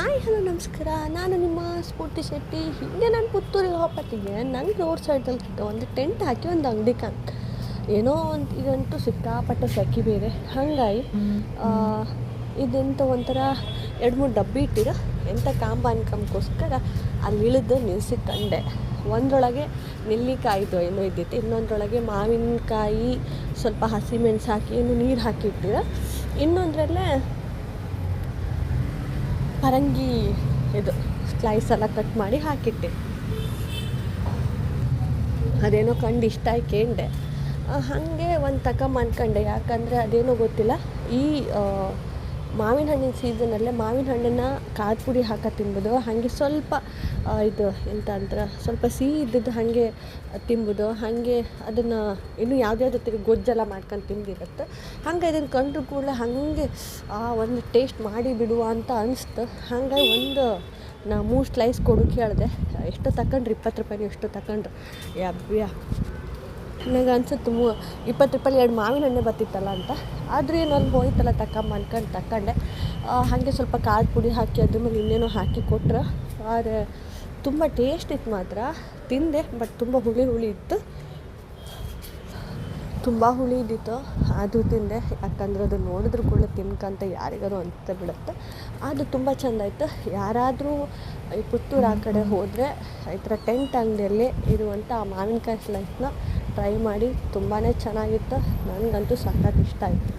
Hi hello ನಮಸ್ಕಾರ. ನಾನು ನಿಮ್ಮ ಸ್ಫೂರ್ತಿ ಶೆಟ್ಟಿ. ಹೀಗೆ ನಾನು ಪುತ್ತೂರಿಗೆ ಹೋಗತ್ತಿಗೆ ನಂಗೆ ರೋಡ್ ಸೈಡಲ್ಲಿ ಒಂದು ಟೆಂಟ್ ಹಾಕಿ ಒಂದು ಅಂಗಡಿ ಕಾಣ್. ಏನೋ ಒಂದು ಇದಂತೂ ಸಿಕ್ಕಾಪಟ್ಟೆ ಸಕ್ಕಿ ಬೇರೆ. ಹಾಗಾಗಿ ಇದಂತ ಒಂಥರ ಎರಡು ಮೂರು ಡಬ್ಬಿ ಇಟ್ಟಿರೋ ಎಂಥ ಕಾಂಬ ಅನ್ಕಂಬ್ಕೋಸ್ಕರ ಅಲ್ಲಿ ಇಳಿದು ನಿಲ್ಸಿ ಕಂಡೆ ಒಂದರೊಳಗೆ ನೆಲ್ಲಿಕಾಯಿದು ಏನೋ ಇದ್ದಿತ್ತು, ಇನ್ನೊಂದರೊಳಗೆ ಮಾವಿನಕಾಯಿ, ಸ್ವಲ್ಪ ಹಸಿಮೆಣಸು ಹಾಕಿ ಏನು ನೀರು ಹಾಕಿಟ್ಟಿರ ಇನ್ನೊಂದರಲ್ಲೇ ಪರಂಗಿ ಇದು ಸ್ಲೈಸ್ ಎಲ್ಲ ಕಟ್ ಮಾಡಿ ಹಾಕಿಟ್ಟೆ. ಅದೇನೋ ಕಂಡು ಇಷ್ಟ ಕೇಂಡೆ ಹಾಗೆ ಒಂದು ಅನ್ಕೊಂಡೆ ಯಾಕಂದರೆ ಅದೇನೋ ಗೊತ್ತಿಲ್ಲ. ಈ ಮಾವಿನ ಹಣ್ಣಿನ ಸೀಸನಲ್ಲೇ ಮಾವಿನ ಹಣ್ಣನ್ನು ಕಾದ ಪುಡಿ ಹಾಕಿ ತಿನ್ಬೋದು. ಹಾಗೆ ಸ್ವಲ್ಪ ಇದು ಎಂತ ಅಂತಾರೆ, ಸ್ವಲ್ಪ ಸಿಹಿ ಇದ್ದದ್ದು ಹಾಗೆ ತಿನ್ಬೋದು. ಹಾಗೆ ಅದನ್ನು ಇನ್ನೂ ಯಾವ್ದ್ಯಾವ್ದು ಜೊತೆಗೆ ಗೊಜ್ಜೆಲ್ಲ ಮಾಡ್ಕೊಂಡು ತಿಂದಿರುತ್ತೆ. ಹಂಗೆ ಇದನ್ನು ಕಂಡ್ರು ಕೂಡಲೇ ಹಾಗೆ, ಆ, ಒಂದು ಟೇಸ್ಟ್ ಮಾಡಿ ಬಿಡುವ ಅಂತ ಅನಿಸ್ತು. ಹಂಗೆ ಒಂದು, ನಾ ಮೂರು ಸ್ಲೈಸ್ ಕೊಡು ಕೇಳಿದೆ. ಎಷ್ಟು ತಗೊಂಡ್ರಿ ಇಪ್ಪತ್ತು ರೂಪಾಯಿ ಎಷ್ಟು ತಗೊಂಡ್ರು ಯಬ್ಬ್ಯಾ ನನಗೆ ಅನ್ಸುತ್ತೆ ಮೂ, ಇಪ್ಪತ್ತು ರೂಪಾಯಿ ಎರಡು ಮಾವಿನ ಹಣ್ಣೆ ಬರ್ತಿತ್ತಲ್ಲ ಅಂತ. ಆದರೂ ಏನು ಹೋಯ್ತಲ್ಲ ತಕೊಂಬ ಅನ್ಕೊಂಡು ತಕ್ಕಂಡೆ ಹಾಗೆ ಸ್ವಲ್ಪ ಕಾಳು ಪುಡಿ ಹಾಕಿ ಅದ್ರ ಮೇಲೆ ಇನ್ನೇನೋ ಹಾಕಿ ಕೊಟ್ರು. ಆದರೆ ತುಂಬ ಟೇಸ್ಟ್ ಇತ್ತು ಮಾತ್ರ. ತಿಂದೆ ಬಟ್ ತುಂಬ ಹುಳಿ ಹುಳಿ ಇತ್ತು. ತುಂಬ ಹುಳಿ ಇದ್ದಿತ್ತು. ಅದು ತಿಂದೆ. ಯಾಕಂದ್ರೆ ಅದು ನೋಡಿದ್ರು ಕೂಡ ತಿನ್ಕಂತ ಯಾರಿಗಾರು ಅಂತ ಬಿಡುತ್ತೆ. ಅದು ತುಂಬ ಚೆಂದ ಇತ್ತು ಯಾರಾದರೂ ಈ ಪುತ್ತೂರು ಆ ಕಡೆ ಹೋದರೆ ಈ ಥರ ಟೆಂಟ್ ಅಂಗಡಿಯಲ್ಲಿ ಇರುವಂಥ ಆ ಮಾವಿನಕಾಯಿ ಸ್ಲೈಸ್ನ ಟ್ರೈ ಮಾಡಿ ತುಂಬಾ ಚೆನ್ನಾಗಿತ್ತು. ನನಗಂತೂ ಸಖತ್ ಇಷ್ಟ ಆಯಿತು.